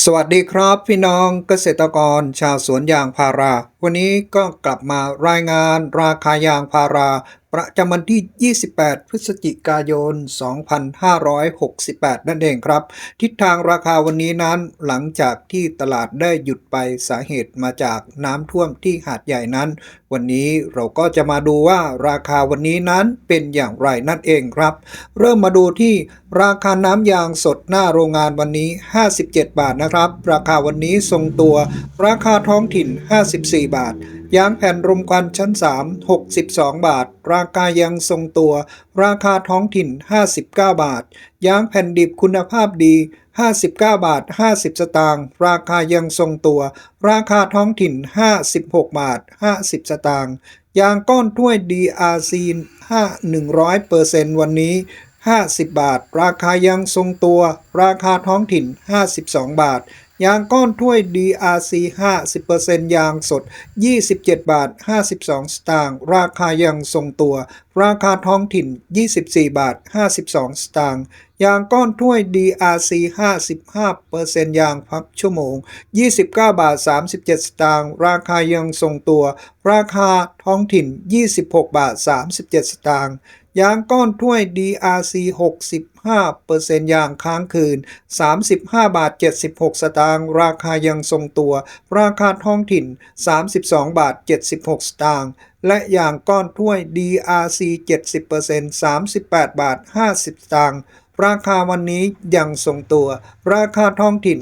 สวัสดีครับพี่น้องเกษตรกรชาวสวนยางพารา วันนี้ก็กลับมารายงานราคายางพารา ประจำวันที่ 28 พฤศจิกายน 2568 นั่นเองครับ ทิศทางราคาวันนี้นั้นหลังจากที่ตลาดได้หยุดไปสาเหตุมาจากน้ำท่วมที่หาดใหญ่นั้น วันนี้เราก็จะมาดูว่าราคาวันนี้นั้นเป็นอย่างไรนั่นเองครับ เริ่มมาดูที่ราคาน้ำยางสดหน้าโรงงานวันนี้ 57 บาทนะครับ ราคาวันนี้ทรงตัว ราคาท้องถิ่น 54 บาท ยางแผ่นรมควันชั้น 3 62 บาท ราคายังทรงตัว ราคาท้องถิ่น 59 บาท ยางแผ่นดิบคุณภาพดี 59 บาท 50 สตางค์ราคายังทรงตัว ราคาท้องถิ่น 56 บาท 50 สตางค์ยางก้อนถ้วย DRC 5 100%วันนี้ 50 บาท ราคายังทรงตัว ราคาท้องถิ่น 52 บาท ยางก้อนถ้วย DRC 50%ยางสด 27 บาท 52 สตางค์ ราคายังทรงตัว ราคาท้องถิ่น 24 บาท 52 สตางค์ ยางก้อนถ้วย DRC 55%ยางพักชั่วโมง 29 บาท 37 สตางค์ ราคายังทรงตัว ราคาท้องถิ่น 26 บาท 37 สตางค์ ยางก้อนถ้วย DRC 65%ยางค้างคืน 35 บาท 76 สตางค์ ราคายังทรงตัว ราคาท้องถิ่น 32 บาท 76 สตางค์ และยางก้อนถ้วย DRC 70% 38 บาท 50 สตางค์ ราคาวันนี้ยังทรงตัว ราคาท้องถิ่น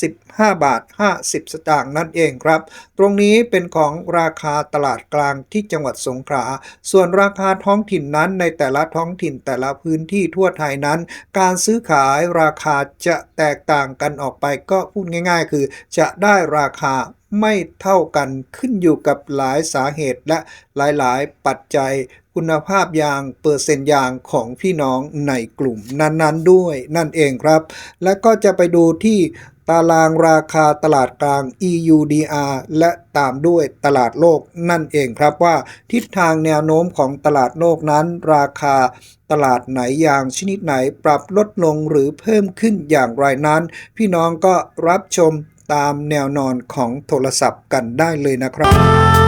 35 บาท 50 สตางค์นั่นเองครับ ตรงนี้เป็นของราคาตลาดกลางที่จังหวัดสงขลา ส่วนราคาท้องถิ่นนั้นในแต่ละท้องถิ่นแต่ละพื้นที่ทั่วไทยนั้น การซื้อขายราคาจะแตกต่างกันออกไปก็พูดง่ายๆ คือจะได้ราคาไม่เท่ากันขึ้นอยู่กับหลายสาเหตุและหลายๆ ปัจจัย คุณภาพยางเปอร์เซ็นต์ยางของพี่น้องในกลุ่มนั้นๆด้วยนั่นเองครับ และก็จะไปดูที่ตารางราคาตลาดกลาง EUDR และตามด้วยตลาดโลกนั่นเองครับว่าทิศทางแนวโน้มของตลาดโลกนั้น ราคาตลาดไหนอย่างชนิดไหนปรับลดลงหรือเพิ่มขึ้นอย่างไรนั้น พี่น้องก็รับชมตามแนวนอนของโทรศัพท์กันได้เลยนะครับ